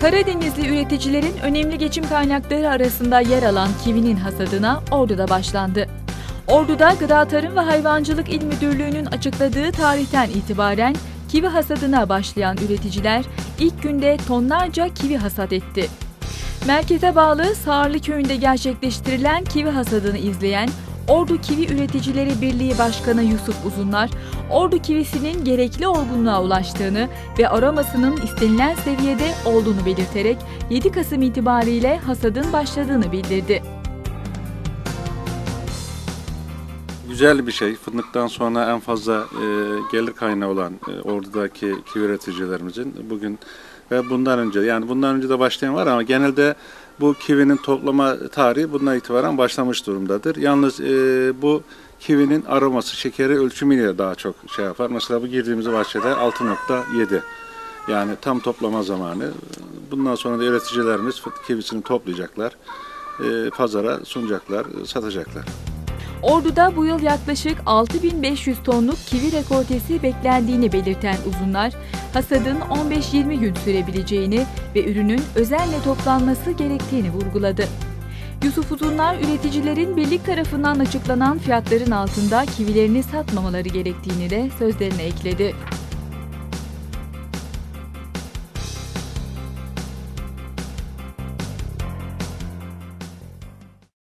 Karadenizli üreticilerin önemli geçim kaynakları arasında yer alan kivinin hasadına Ordu'da başlandı. Ordu'da Gıda Tarım ve Hayvancılık İl Müdürlüğü'nün açıkladığı tarihten itibaren kivi hasadına başlayan üreticiler ilk günde tonlarca kivi hasat etti. Merkeze bağlı Sağırlı köyünde gerçekleştirilen kivi hasadını izleyen Ordu Kivi Üreticileri Birliği Başkanı Yusuf Uzunlar, Ordu kivisinin gerekli olgunluğa ulaştığını ve aromasının istenilen seviyede olduğunu belirterek 7 Kasım itibariyle hasadın başladığını bildirdi. Güzel bir şey. Fındıktan sonra en fazla e, gelir kaynağı olan e, Ordu'daki kivi üreticilerimizin bugün ve bundan önce yani bundan önce de başlayan var ama genelde bu kivinin toplama tarihi bundan itibaren başlamış durumdadır. Yalnız e, bu kivinin aroması, şekeri ölçümüyle daha çok şey yapar. Mesela bu girdiğimiz bahçede 6.7. Yani tam toplama zamanı. Bundan sonra da üreticilerimiz kivisini toplayacaklar. E, pazara sunacaklar, satacaklar. Ordu'da bu yıl yaklaşık 6500 tonluk kivi rekortesi beklendiğini belirten uzunlar, hasadın 15-20 gün sürebileceğini ve ürünün özenle toplanması gerektiğini vurguladı. Yusuf Uzunlar üreticilerin birlik tarafından açıklanan fiyatların altında kivilerini satmamaları gerektiğini de sözlerine ekledi.